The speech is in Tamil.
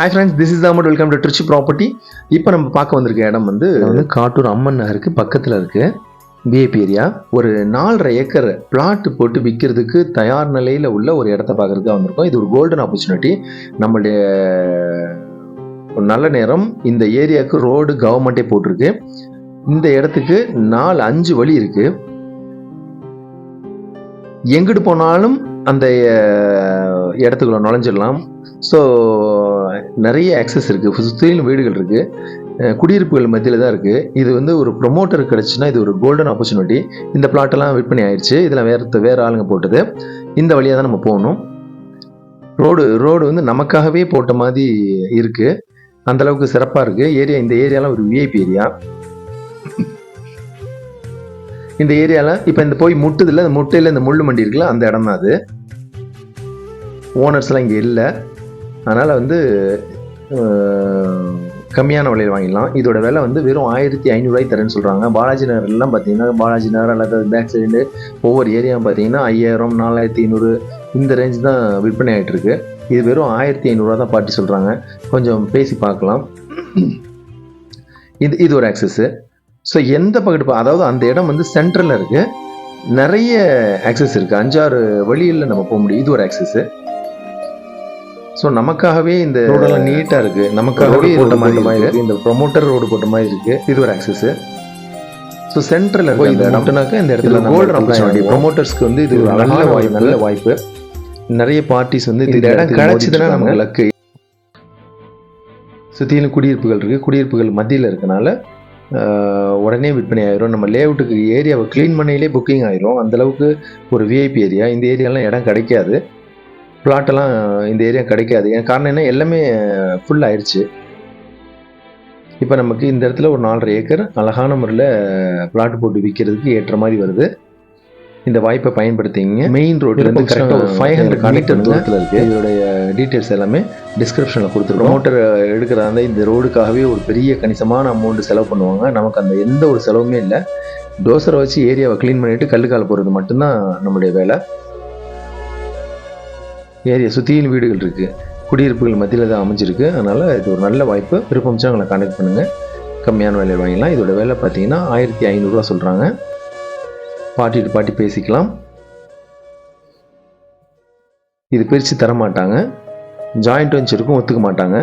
Hi friends this is amount welcome to Trichy property இப்போ நம்ம பார்க்க வந்திருக்க இடம் வந்து வந்து காட்டூர் அம்மன் நகருக்கு பக்கத்தில் இருக்கு. பிஏபி ஏரியா ஒரு நாலரை ஏக்கர் பிளாட் போட்டு விற்கிறதுக்கு தயார் நிலையில் உள்ள ஒரு இடத்த பார்க்கறதுக்கு வந்திருக்கோம். இது ஒரு கோல்டன் ஆப்பர்ச்சுனிட்டி நம்மளுடைய ஒரு நல்ல நேரம். இந்த ஏரியாவுக்கு ரோடு கவர்மெண்ட்டே போட்டிருக்கு. இந்த இடத்துக்கு நாலு அஞ்சு வழி இருக்கு. எங்கிட்டு போனாலும் அந்த இடத்துக்குள்ள நுழைஞ்சிடலாம். ஸோ நிறைய ஆக்சஸ் இருக்குது சுற்றிலும் வீடுகள் இருக்குது குடியிருப்புகள் மத்தியில் தான் இருக்குது இது வந்து ஒரு ப்ரொமோட்டர் கிடச்சுன்னா இது ஒரு கோல்டன் ஆப்பர்ச்சுனிட்டி இந்த பிளாட்டெல்லாம் விற்பனை ஆயிடுச்சு இதில் வேறு வேறு ஆளுங்க போட்டது. இந்த வழியாக தான் நம்ம போகணும். ரோடு ரோடு வந்து நமக்காகவே போட்ட மாதிரி இருக்குது அந்தளவுக்கு சிறப்பாக இருக்குது ஏரியா இந்த ஏரியாலாம் ஒரு விஐபி ஏரியா இந்த ஏரியாவில் இப்போ இந்த போய் முட்டுதில்ல அந்த முட்டையில் இந்த முள்ளு மண்டி இருக்குல்ல அந்த இடம் தான் அது. ஓனர்ஸ்லாம் இங்கே இல்லை. அதனால் வந்து கம்மியான விலையில் வாங்கிடலாம். இதோட விலை வந்து வெறும் ஆயிரத்தி ஐநூறுரூவாய்க்கு தரேன்னு சொல்கிறாங்க பாலாஜி நகர்லாம் பார்த்தீங்கன்னா பாலாஜி நகர் அல்லது பேக் சைடு ஒவ்வொரு ஏரியாவும் பார்த்தீங்கன்னா ஐயாயிரம் நாலாயிரத்தி ஐநூறு இந்த ரேஞ்ச் தான் விற்பனை ஆகிட்டுருக்கு இது வெறும் ஆயிரத்தி ஐநூறுரூவா தான் பாட்டி சொல்கிறாங்க கொஞ்சம் பேசி பார்க்கலாம். இது இது ஒரு ஆக்சஸ்ஸு ஸோ எந்த பக்கத்து அதாவது அந்த இடம் வந்து சென்ட்ரலில் இருக்குது நிறைய ஆக்சஸ் இருக்குது அஞ்சாறு வழியில் நம்ம போக முடியும். இது ஒரு ஆக்சஸ்ஸு ஸோ நமக்காகவே இந்த ரோடெல்லாம் நீட்டாக இருக்குது நமக்காகவே போட்ட மாதிரி இருக்கு. இந்த ப்ரொமோட்டர் ரோடு போட்ட மாதிரி இருக்குது இது ஒரு ஆக்சஸ்ஸு ஸோ சென்ட்ரலில் இருக்கு இந்த இடம்னாக்கா இந்த இடத்துல கோல்டன் ஆப்பர்ச்சுனிட்டி ப்ரொமோட்டர்ஸ்க்கு வந்து இது நல்ல வாய்ப்பு. நல்ல வாய்ப்பு. நிறைய பார்ட்டிஸ் வந்து இந்த இடம் கிடைச்சதுன்னா நமக்கு லக்கு சுற்றிலும் குடியிருப்புகள் இருக்குது குடியிருப்புகள் மத்தியில் இருக்கனால உடனே விற்பனை ஆயிரும். நம்ம லேஅவுட்டுக்கு ஏரியாவை க்ளீன் பண்ணையிலே புக்கிங் ஆயிரும். அந்த அளவுக்கு ஒரு விஐபி ஏரியா இந்த ஏரியாலாம் இடம் கிடைக்காது. பிளாட்டெல்லாம் இந்த ஏரியா கிடைக்காது. ஏன் காரணம் என்ன? எல்லாமே ஃபுல் ஆயிடுச்சு இப்போ நமக்கு இந்த இடத்துல ஒரு நாலரை ஏக்கர் அழகான முறையில் பிளாட் போட்டு விற்கிறதுக்கு ஏற்ற மாதிரி வருது. இந்த வாய்ப்பை பயன்படுத்திங்க. மெயின் ரோட்லேருந்து கரெக்டாக ஒரு ஃபைவ் ஹண்ட்ரட் மீட்டர் தூரத்தில் இருக்குது இதோடைய டீட்டெயில்ஸ் எல்லாமே டிஸ்கிரிப்ஷனில் கொடுத்துருக்கோம். மோட்டர் எடுக்கிறதா இருந்தால் இந்த ரோடுக்காகவே ஒரு பெரிய கணிசமான அமௌண்ட் செலவு பண்ணுவாங்க. நமக்கு அந்த எந்த ஒரு செலவுமே இல்லை. டோசரை வச்சு ஏரியாவை க்ளீன் பண்ணிட்டு கல்லுக்கால போகிறது மட்டும்தான் நம்மளுடைய வேலை. ஏரியா சுற்றியும் வீடுகள் இருக்குது குடியிருப்புகள் மத்தியில் தான் அமைஞ்சிருக்கு. அதனால் இது ஒரு நல்ல வாய்ப்பு. விருப்பம் எங்களை கான்டாக்ட் பண்ணுங்கள் கம்மியான விலையில் வாங்கிக்கலாம் இதோட விலை பார்த்தீங்கன்னா ஆயிரத்தி ஐநூறுரூவா சொல்கிறாங்க பாட்டிட்டு பாட்டி பேசிக்கலாம். இது பிரித்து தர மாட்டாங்க ஜாயிண்ட் வெஞ்சருக்கும் ஒத்துக்க மாட்டாங்க.